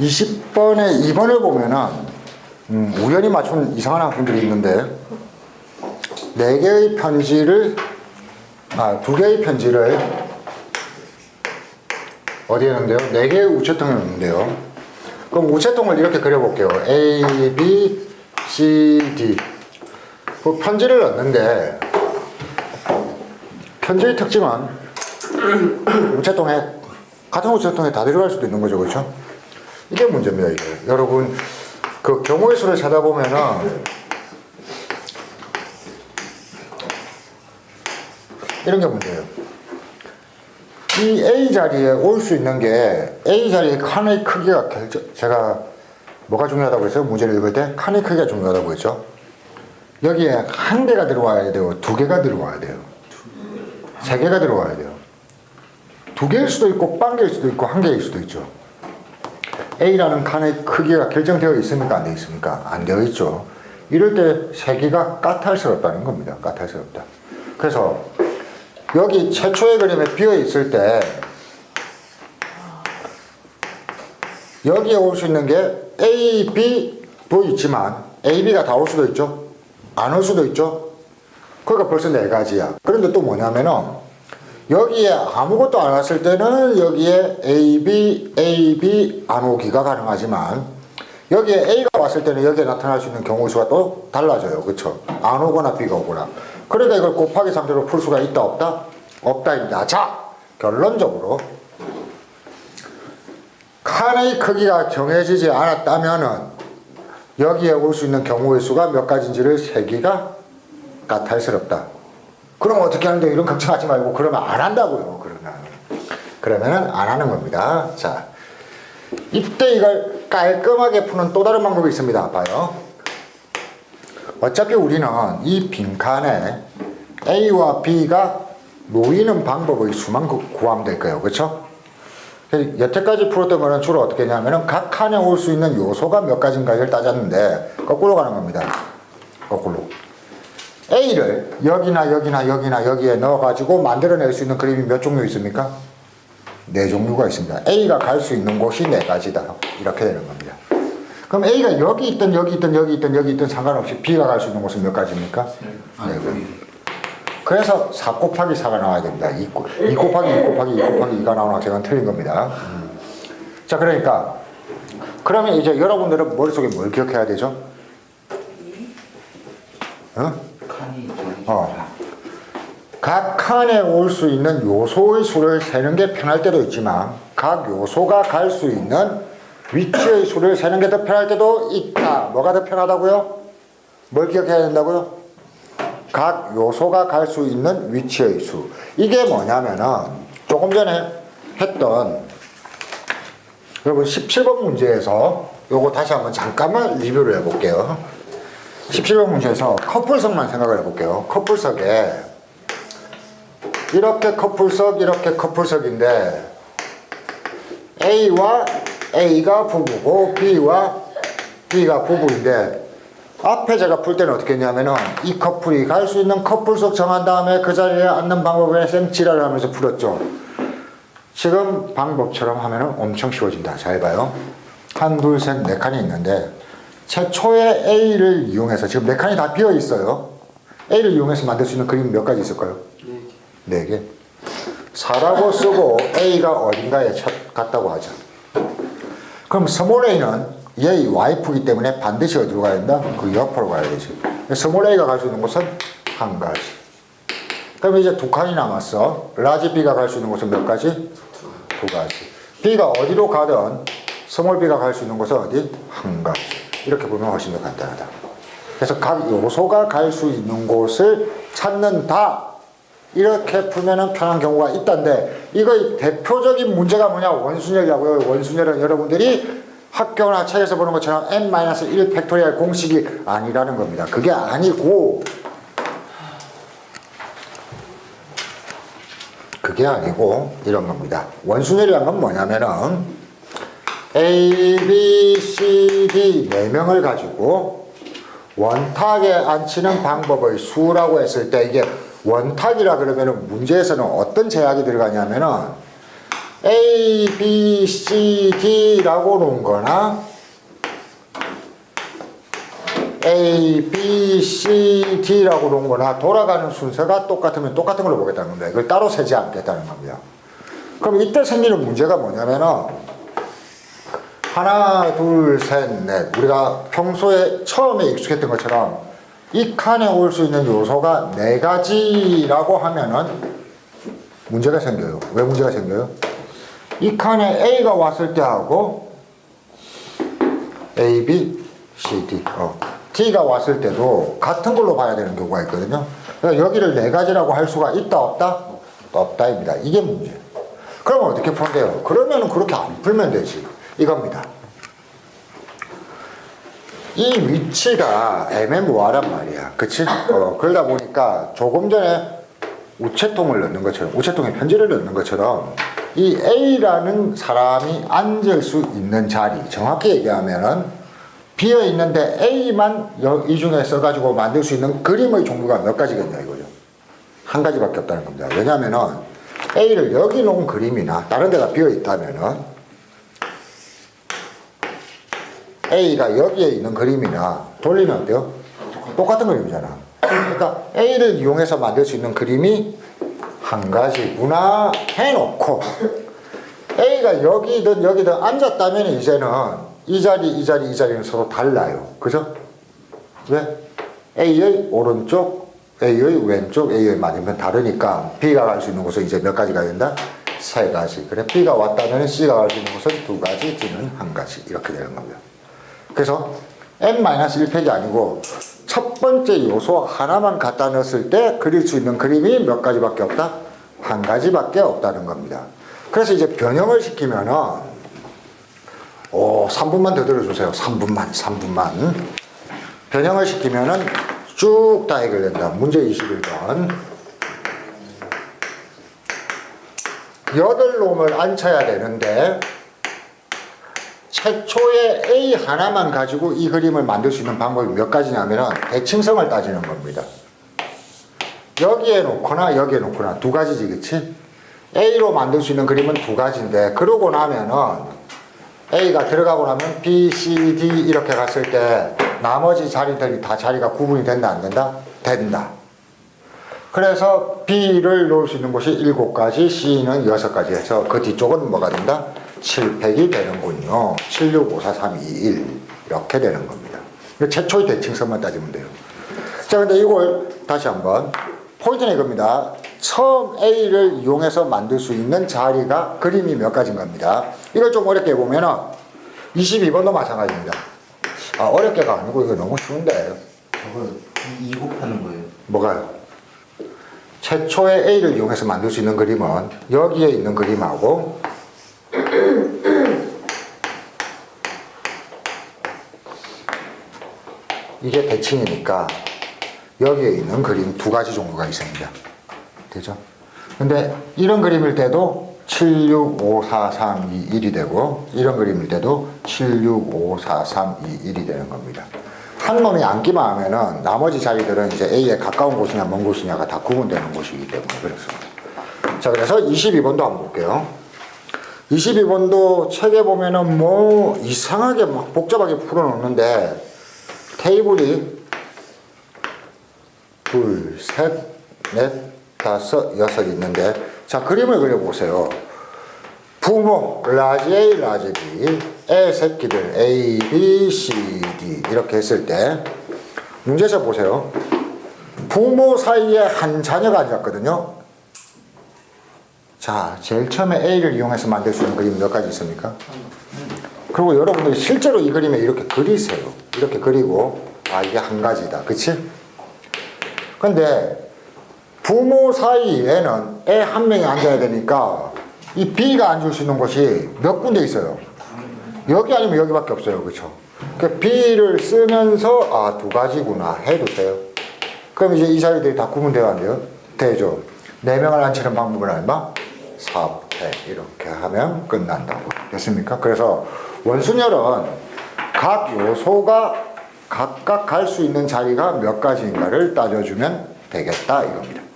20번에 2번을 보면은 음, 우연히 맞춘 이상한 학생들이 있는데 네 개의 편지를 아, 두 개의 편지를 어디에 넣는데요? 네 개의 우체통에 넣는데요. 그럼 우체통을 이렇게 그려볼게요. A, B, C, D. 그 편지를 넣는데 편지의 특징은 우체통에 같은 우체통에 다 들어갈 수도 있는 거죠, 그렇죠? 이게 문제입니다, 이게. 여러분 그 경우의 수를 찾아보면은 이런 게 문제예요. 이 A 자리에 올 수 있는 게 A 자리의 칸의 크기가 결정 제가 뭐가 중요하다고 했어요? 문제를 읽을 때 칸의 크기가 중요하다고 했죠. 여기에 한 개가 들어와야 돼요. 두 개가 들어와야 돼요. 세 개가 들어와야 돼요. 두 개일 수도 있고 반 개일 수도 있고 한 개일 수도 있죠. A라는 칸의 크기가 결정되어 있습니까? 안 되어 있습니까? 안 되어 있죠. 이럴 때세 개가 까탈스럽다는 겁니다. 까탈스럽다. 그래서 여기 최초의 그림에 비어 있을 때 여기에 올 수 있는 게 A, B도 있지만 A, B가 다 올 수도 있죠. 안 올 수도 있죠. 그러니까 벌써 네 가지야. 그런데 또 뭐냐면은 여기에 아무것도 안 왔을 때는 여기에 A, B, A, B 안 오기가 가능하지만 여기에 A가 왔을 때는 여기에 나타날 수 있는 경우 수가 또 달라져요. 그쵸? 안 오거나 B가 오거나. 그러니까 이걸 곱하기 상태로 풀 수가 있다 없다? 없다입니다. 자, 결론적으로 칸의 크기가 정해지지 않았다면은 여기에 올 수 있는 경우의 수가 몇 가지인지를 세기가 까탈스럽다. 그럼 어떻게 하는데 이런 걱정하지 말고 그러면 안 한다고요. 그러면 그러면은 안 하는 겁니다. 자, 이때 이걸 깔끔하게 푸는 또 다른 방법이 있습니다. 봐요. 어차피 우리는 이 빈칸에 A와 B가 놓이는 방법의 수만 구- 구하면 될 거예요. 그렇죠? 여태까지 풀었던 거는 주로 어떻게 했냐면은 각 칸에 올 수 있는 요소가 몇 가지인가를 따졌는데 거꾸로 가는 겁니다. 거꾸로. A를 여기나 여기나 여기나 여기에 넣어가지고 만들어낼 수 있는 그림이 몇 종류 있습니까? 네 종류가 있습니다. A가 갈 수 있는 곳이 네 가지다. 이렇게 되는 겁니다. 그럼 A가 여기 있든 여기 있든 여기 있든 여기 있든 상관없이 B가 갈 수 있는 곳은 몇 가지입니까? 네 개. 그래서 4 곱하기 4가 나와야 됩니다. 2, 곱- 2 곱하기 2 곱하기 2 곱하기 2가 나오는 학생은 틀린 겁니다. 음. 자, 그러니까 그러면 이제 여러분들은 머릿속에 뭘 기억해야 되죠? 어? 어. 각 칸에 올 수 있는 요소의 수를 세는 게 편할 때도 있지만 각 요소가 갈 수 있는 위치의 수를 세는 게 더 편할 때도 있다. 뭐가 더 편하다고요? 뭘 기억해야 된다고요? 각 요소가 갈 수 있는 위치의 수. 이게 뭐냐면은 조금 전에 했던 여러분 17번 문제에서 요거 다시 한번 잠깐만 리뷰를 해볼게요. 17번 문제에서 커플석만 생각을 해볼게요. 커플석에 이렇게 커플석, 이렇게 커플석인데 A와 A가 부부고 B와 B가 부부인데 앞에 제가 풀 때는 어떻게 했냐면은 이 커플이 갈 수 있는 커플석 정한 다음에 그 자리에 앉는 방법에 쌤 지랄을 하면서 풀었죠. 지금 방법처럼 하면은 엄청 쉬워진다. 잘 봐요. 한, 둘, 셋, 네 칸이 있는데 최초의 A를 이용해서 지금 네 칸이 다 비어 있어요. A를 이용해서 만들 수 있는 그림 몇 가지 있을까요? 네 개. 4라고 쓰고 A가 어딘가에 첫 갔다고 하죠. 그럼 스몰 A는 얘의 와이프이기 때문에 반드시 어디로 가야 된다? 그 옆으로 가야 되지. 스몰 A가 갈 수 있는 곳은 한 가지. 그럼 이제 두 칸이 남았어. 라지 B가 갈 수 있는 곳은 몇 가지? 두 가지. B가 어디로 가든 스몰 B가 갈 수 있는 곳은 어디? 한 가지. 이렇게 보면 훨씬 더 간단하다. 그래서 각 요소가 갈 수 있는 곳을 찾는다. 이렇게 풀면은 편한 경우가 있던데 이거 대표적인 문제가 뭐냐 원순열이라고요. 원순열은 여러분들이 학교나 책에서 보는 것처럼 n-1 팩토리얼 공식이 아니라는 겁니다. 그게 아니고 그게 아니고 이런 겁니다. 원순열이란 건 뭐냐면은 A, B, C, D 네 명을 가지고 원탁에 앉히는 방법의 수라고 했을 때 이게 원탁이라 그러면은 문제에서는 어떤 제약이 들어가냐면은 A, B, C, D라고 놓은 거나 A, B, C, D라고 놓은 거나 돌아가는 순서가 똑같으면 똑같은 걸로 보겠다는 겁니다. 이걸 따로 세지 않겠다는 겁니다. 그럼 이때 생기는 문제가 뭐냐면은 하나, 둘, 셋, 넷. 우리가 평소에 처음에 익숙했던 것처럼 이 칸에 올 수 있는 요소가 네 가지라고 하면은 문제가 생겨요. 왜 문제가 생겨요? 이 칸에 A가 왔을 때 하고 A, B, C, D. 어. D가 왔을 때도 같은 걸로 봐야 되는 경우가 있거든요. 그러니까 여기를 네 가지라고 할 수가 있다, 없다? 없다입니다. 이게 문제예요. 그러면 어떻게 푼대요? 그러면은 그렇게 안 풀면 되지. 이겁니다. 이 위치가 애매모호하란 말이야. 그치? 어, 그러다 보니까 조금 전에 우체통을 넣는 것처럼, 우체통에 편지를 넣는 것처럼 이 A라는 사람이 앉을 수 있는 자리, 정확히 얘기하면은 비어 있는데 A만 여- 이 중에 써가지고 만들 수 있는 그림의 종류가 몇 가지겠냐 이거죠. 한 가지밖에 없다는 겁니다. 왜냐면은 A를 여기 놓은 그림이나 다른 데가 비어 있다면은 A가 여기에 있는 그림이나 돌리면 어때요? 똑같은 그림이잖아. 그러니까 A를 이용해서 만들 수 있는 그림이 한 가지구나 해놓고 A가 여기든 여기든 앉았다면 이제는 이 자리, 이 자리, 이 자리는 서로 달라요. 그죠? 왜? A의 오른쪽, A의 왼쪽, A의 맞으면 다르니까 B가 갈 수 있는 곳은 이제 몇 가지가 된다? 세 가지. 그래 B가 왔다면 C가 갈 수 있는 곳은 두 가지, D는 한 가지. 이렇게 되는 겁니다. 그래서 n-1팩이 아니고 첫 번째 요소 하나만 갖다 넣었을 때 그릴 수 있는 그림이 몇 가지밖에 없다? 한 가지밖에 없다는 겁니다. 그래서 이제 변형을 시키면은 오, 3분만 더 들어주세요. 3분만, 3분만. 변형을 시키면은 쭉 다 해결된다. 문제 21번. 여덟 놈을 앉혀야 되는데 최초에 A 하나만 가지고 이 그림을 만들 수 있는 방법이 몇 가지냐면은 대칭성을 따지는 겁니다. 여기에 놓거나 여기에 놓거나 두 가지지, 그치? A로 만들 수 있는 그림은 두 가지인데, 그러고 나면은 A가 들어가고 나면 B, C, D 이렇게 갔을 때 나머지 자리들이 다 자리가 구분이 된다, 안 된다? 된다. 그래서 B를 놓을 수 있는 곳이 7가지, C는 6가지 해서 그 뒤쪽은 뭐가 된다? 7팩이 되는군요. 7, 6, 5, 4, 3, 2, 1 이렇게 되는 겁니다. 최초의 대칭성만 따지면 돼요. 자, 근데 이걸 다시 한번 포인트는 이겁니다. 처음 A를 이용해서 만들 수 있는 자리가 그림이 몇 가지인 겁니다. 이걸 좀 어렵게 보면은 22번도 마찬가지입니다. 아, 어렵게가 아니고 이거 너무 쉬운데. 저거 이 곱하는 거예요. 뭐가요? 최초의 A를 이용해서 만들 수 있는 그림은 여기에 있는 그림하고 이게 대칭이니까 여기에 있는 그림 두 가지 종류가 있습니다. 되죠? 근데 이런 그림일 때도 7, 6, 5, 4, 3, 2, 1이 되고 이런 그림일 때도 7, 6, 5, 4, 3, 2, 1이 되는 겁니다. 한 놈이 앉기만 하면은 나머지 자리들은 이제 A에 가까운 곳이냐 먼 곳이냐가 다 구분되는 곳이기 때문에 그렇습니다. 자, 그래서 22번도 한번 볼게요. 22번도 책에 보면은 뭐 이상하게 막 복잡하게 풀어놓는데 테이블이 둘, 셋, 넷, 다섯, 여섯 있는데 자 그림을 그려보세요. 부모 라지 A, 라지 B, 애 새끼들 A, B, C, D 이렇게 했을 때 문제에서 보세요. 부모 사이에 한 자녀가 앉았거든요. 자, 제일 처음에 A를 이용해서 만들 수 있는 그림 몇 가지 있습니까? 그리고 여러분들이 실제로 이 그림에 이렇게 그리세요. 이렇게 그리고 아 이게 한 가지다. 그치? 근데 부모 사이에는 애 한 명이 앉아야 되니까 이 B가 앉을 수 있는 곳이 몇 군데 있어요. 여기 아니면 여기밖에 없어요. 그쵸? 그 B를 쓰면서 아 두 가지구나 해도 돼요. 그럼 이제 이 자리들이 다 구분되어 안 돼요? 되죠. 네 명을 앉히는 방법은 얼마? 4패 이렇게 하면 끝난다고 됐습니까? 그래서 원순열은 각 요소가 각각 갈 수 있는 자리가 몇 가지인가를 따져주면 되겠다 이겁니다.